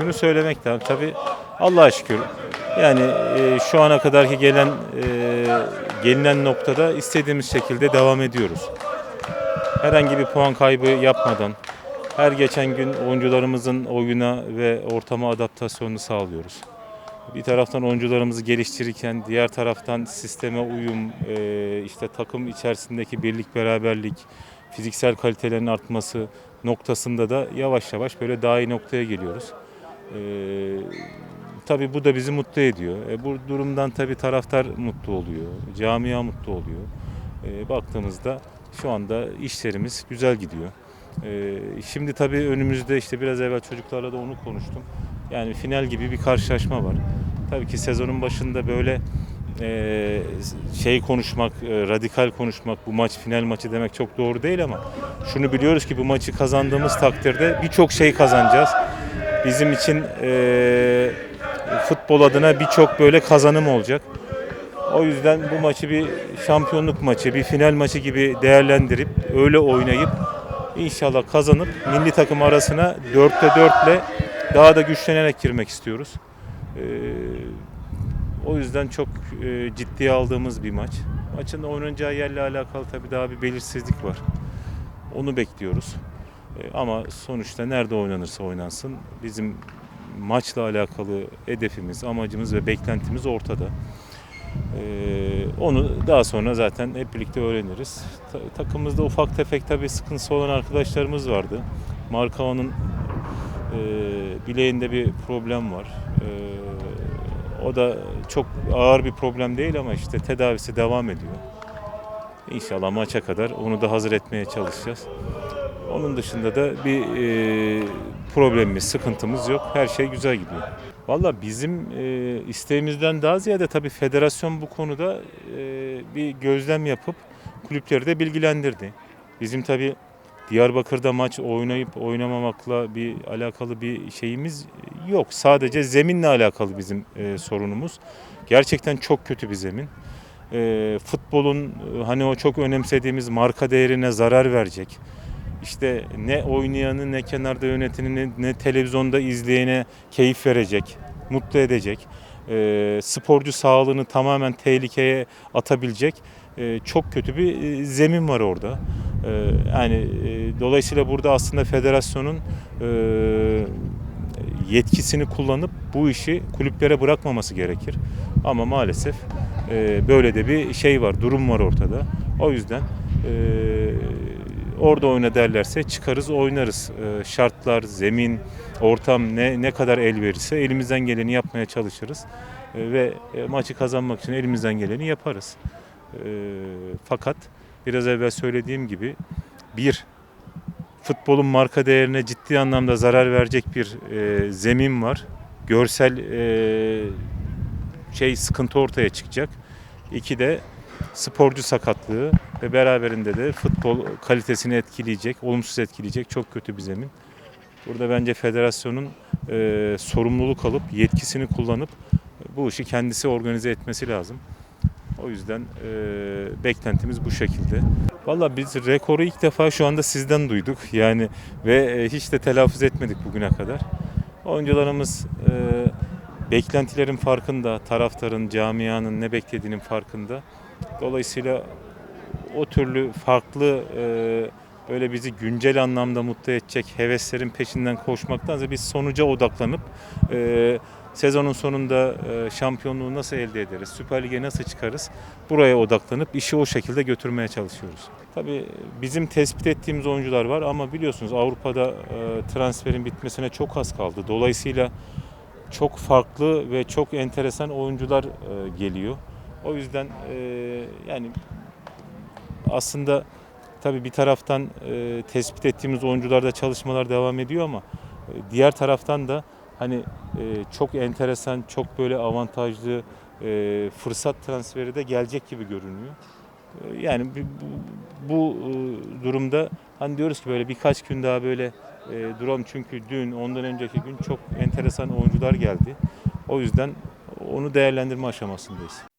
şunu söylemek lazım. Tabii Allah'a şükür. Yani e, şu ana kadarki gelen e, gelinen noktada istediğimiz şekilde devam ediyoruz. Herhangi bir puan kaybı yapmadan her geçen gün oyuncularımızın oyuna ve ortama adaptasyonunu sağlıyoruz. Bir taraftan oyuncularımızı geliştirirken diğer taraftan sisteme uyum, e, işte takım içerisindeki birlik beraberlik, fiziksel kalitelerin artması noktasında da yavaş yavaş böyle daha iyi noktaya geliyoruz. E, tabii bu da bizi mutlu ediyor. E, bu durumdan tabii taraftar mutlu oluyor, camia mutlu oluyor. E, baktığımızda şu anda işlerimiz güzel gidiyor. E, şimdi tabii önümüzde işte biraz evvel çocuklarla da onu konuştum. Yani final gibi bir karşılaşma var. Tabii ki sezonun başında böyle e, şey konuşmak, e, radikal konuşmak, bu maç final maçı demek çok doğru değil ama şunu biliyoruz ki bu maçı kazandığımız takdirde birçok şey kazanacağız. Bizim için e, futbol adına birçok böyle kazanım olacak. O yüzden bu maçı bir şampiyonluk maçı, bir final maçı gibi değerlendirip öyle oynayıp inşallah kazanıp milli takım arasına 4'te 4 ile daha da güçlenerek girmek istiyoruz. Ee, o yüzden çok e, ciddiye aldığımız bir maç. Maçın oynanacağı yerle alakalı tabii daha bir belirsizlik var. Onu bekliyoruz. Ee, ama sonuçta nerede oynanırsa oynansın bizim maçla alakalı hedefimiz, amacımız ve beklentimiz ortada. Ee, onu daha sonra zaten hep birlikte öğreniriz. Ta- takımımızda ufak tefek tabii sıkıntısı olan arkadaşlarımız vardı. Markao'nun e, bileğinde bir problem var. E, o da çok ağır bir problem değil ama işte tedavisi devam ediyor. İnşallah maça kadar onu da hazır etmeye çalışacağız. Onun dışında da bir e, problemimiz, sıkıntımız yok. Her şey güzel gidiyor. Valla bizim e, isteğimizden daha ziyade tabii federasyon bu konuda e, bir gözlem yapıp kulüpleri de bilgilendirdi. Bizim tabii Diyarbakır'da maç oynayıp oynamamakla bir alakalı bir şeyimiz yok. Sadece zeminle alakalı bizim e, sorunumuz. Gerçekten çok kötü bir zemin. E, futbolun hani o çok önemsediğimiz marka değerine zarar verecek. İşte ne oynayanı ne kenarda yöneteni ne, ne televizyonda izleyene keyif verecek, mutlu edecek. E, sporcu sağlığını tamamen tehlikeye atabilecek e, çok kötü bir e, zemin var orada. E, yani e, dolayısıyla burada aslında federasyonun e, yetkisini kullanıp bu işi kulüplere bırakmaması gerekir. Ama maalesef e, böyle de bir şey var, durum var ortada. O yüzden e, orada oyna derlerse çıkarız oynarız. E, şartlar, zemin, ortam ne ne kadar el verirse elimizden geleni yapmaya çalışırız. E, ve e, maçı kazanmak için elimizden geleni yaparız. E, fakat biraz evvel söylediğim gibi bir futbolun marka değerine ciddi anlamda zarar verecek bir e, zemin var. Görsel e, şey sıkıntı ortaya çıkacak. İki de sporcu sakatlığı ve beraberinde de futbol kalitesini etkileyecek, olumsuz etkileyecek çok kötü bir zemin. Burada bence federasyonun e, sorumluluk alıp yetkisini kullanıp bu işi kendisi organize etmesi lazım. O yüzden e, beklentimiz bu şekilde. Valla biz rekoru ilk defa şu anda sizden duyduk yani ve e, hiç de telaffuz etmedik bugüne kadar. Oyuncularımız e, beklentilerin farkında, taraftarın, camianın ne beklediğinin farkında. Dolayısıyla o türlü farklı e, böyle bizi güncel anlamda mutlu edecek heveslerin peşinden koşmaktansa biz sonuca odaklanıp e, sezonun sonunda e, şampiyonluğu nasıl elde ederiz, Süper Lig'e nasıl çıkarız buraya odaklanıp işi o şekilde götürmeye çalışıyoruz. Tabii bizim tespit ettiğimiz oyuncular var ama biliyorsunuz Avrupa'da e, transferin bitmesine çok az kaldı. Dolayısıyla çok farklı ve çok enteresan oyuncular e, geliyor. O yüzden e, yani aslında tabii bir taraftan e, tespit ettiğimiz oyuncularda çalışmalar devam ediyor ama e, diğer taraftan da hani e, çok enteresan, çok böyle avantajlı e, fırsat transferi de gelecek gibi görünüyor. E, yani bu, bu, e, durumda hani diyoruz ki böyle birkaç gün daha böyle e, duralım çünkü dün ondan önceki gün çok enteresan oyuncular geldi. O yüzden onu değerlendirme aşamasındayız.